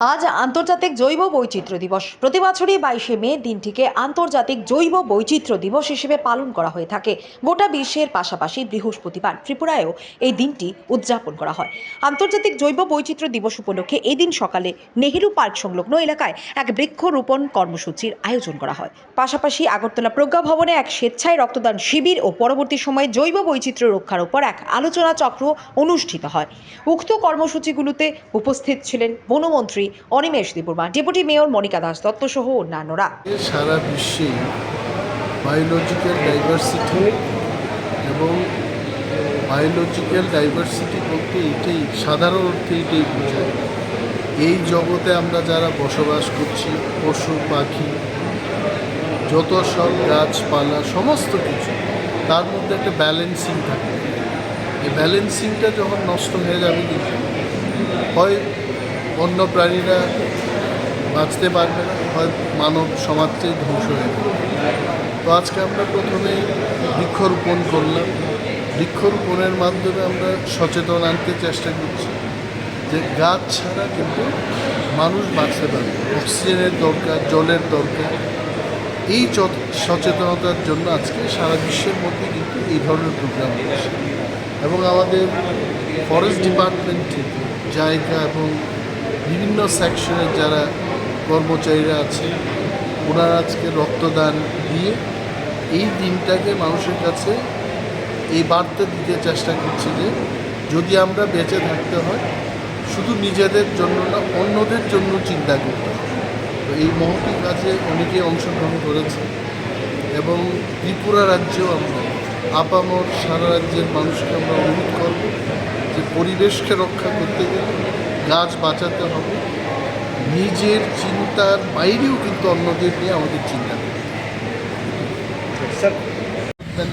আজ আন্তর্জাতিক জৈব বৈচিত্র্য দিবস। প্রতি বছরই বাইশে মে দিনটিকে আন্তর্জাতিক জৈব বৈচিত্র্য দিবস হিসেবে পালন করা হয়ে থাকে। গোটা বিশ্বের পাশাপাশি বৃহস্পতিবার ত্রিপুরায়ও এই দিনটি উদযাপন করা হয়। আন্তর্জাতিক জৈব বৈচিত্র্য দিবস উপলক্ষে এই দিন সকালে নেহেরু পার্ক সংলগ্ন এলাকায় এক বৃক্ষরোপণ কর্মসূচির আয়োজন করা হয়। পাশাপাশি আগরতলা প্রজ্ঞা ভবনে এক স্বেচ্ছায় রক্তদান শিবির ও পরবর্তী সময়ে জৈব বৈচিত্র্য রক্ষার উপর এক আলোচনা চক্র অনুষ্ঠিত হয়। উক্ত কর্মসূচিগুলোতে উপস্থিত ছিলেন বনমন্ত্রী অনিমেষ দেববর্মা ডেপুটি মেয়র মনিকা দাস দত্ত সহ অন্যান্যরা। সারা বিশ্বে বায়োলজিক্যাল ডাইভার্সিটি এবং বায়োলজিক্যাল ডাইভার্সিটি বলতে এটাই, সাধারণ অর্থে এটাই বোঝায়। এই জগতে আমরা যারা বসবাস করছি, পশু, পাখি, যত সব গাছপালা, সমস্ত কিছু, তার মধ্যে একটা ব্যালেন্সিং থাকে। এই ব্যালেন্সিংটা যখন নষ্ট হয়ে যাবে হয় অন্য প্রাণীরা বাঁচতে পারবে না, হয় মানব সমাজটাই ধ্বংস হয়ে যাবে। তো আজকে আমরা প্রথমে বৃক্ষরোপণ করলাম। বৃক্ষরোপণের মাধ্যমে আমরা সচেতন আনতে চেষ্টা করছি যে গাছ ছাড়া কিন্তু মানুষ বাঁচতে পারবে অক্সিজেনের দরকার, জলের দরকার। এই সচেতনতার জন্য আজকে সারা বিশ্বের মধ্যে কিন্তু এই ধরনের প্রোগ্রাম হচ্ছে। এবং আমাদের ফরেস্ট ডিপার্টমেন্ট থেকে জায়গা এবং বিভিন্ন সেকশনের যারা কর্মচারীরা আছে, ওনারা আজকে রক্তদান দিয়ে এই দিনটাকে মানুষের কাছে এই বার্তা দিতে চেষ্টা করছি যে, যদি আমরা বেঁচে থাকতে হয়, শুধু নিজেদের জন্য না, অন্যদের জন্য চিন্তা করতে তো এই মহতি কাজে অনেকেই অংশগ্রহণ করেছে এবং ত্রিপুরা রাজ্যেও আমরা, আপামর সারা রাজ্যের মানুষকে আমরা অনুরোধ করব যে পরিবেশকে রক্ষা করতে গেলে গাছ বাঁচাতে হবে। নিজের চিন্তার বাইরেও কিন্তু অন্যদের নিয়ে আমাদের চিন্তা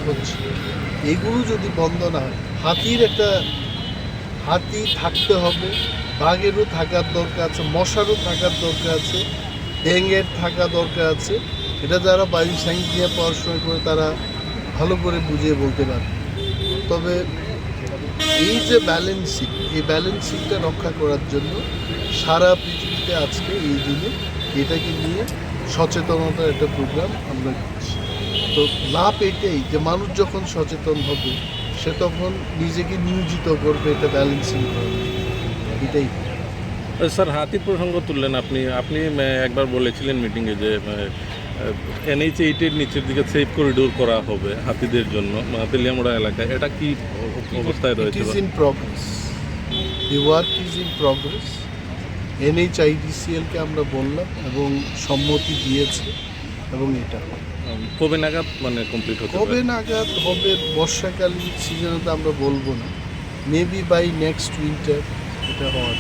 হচ্ছে, এগুলো যদি বন্ধ না হয়, হাতির একটা, হাতি থাকতে হবে, বাঘেরও থাকার দরকার আছে, মশারও থাকার দরকার আছে, ডেঙ্গের থাকা দরকার আছে। এটা যারা বায়ু সাইন্স নিয়ে পড়াশোনা করে তারা ভালো করে বুঝিয়ে বলতে পারে তবে এই যে ব্যালেন্সিং এই ব্যালেন্সিংটা রক্ষা করার জন্য সারা পৃথিবীতে আজকে এই দিনে এটাকে নিয়ে সচেতনতার একটা প্রোগ্রাম আমরা করছি। তো লাভ এটাই যে মানুষ যখন সচেতন হবে, সে তখন নিজেকে নিয়োজিত করবে এটা ব্যালেন্সিং জন্য। এটাই। স্যার, হাতির প্রসঙ্গ তুললেন আপনি। আপনি একবার বলেছিলেন মিটিংয়ে যে এনএইচ এইটের নিচের দিকে সেফ করিডোর করা হবে হাতিদের জন্য আহ, এলাকায়। এটা কি অবস্থায় রয়েছে is in progress the work is in progress এনএইচআইডিসিএলকে আমরা বললাম এবং সম্মতি দিয়েছে এবং এটা কবে নাগাদ মানে কমপ্লিট হতে কবে নাগাদ হবে বর্ষাকালীন সিজনে তো আমরা বলব না। মেবি বাই নেক্সট উইন্টার এটা হওয়ার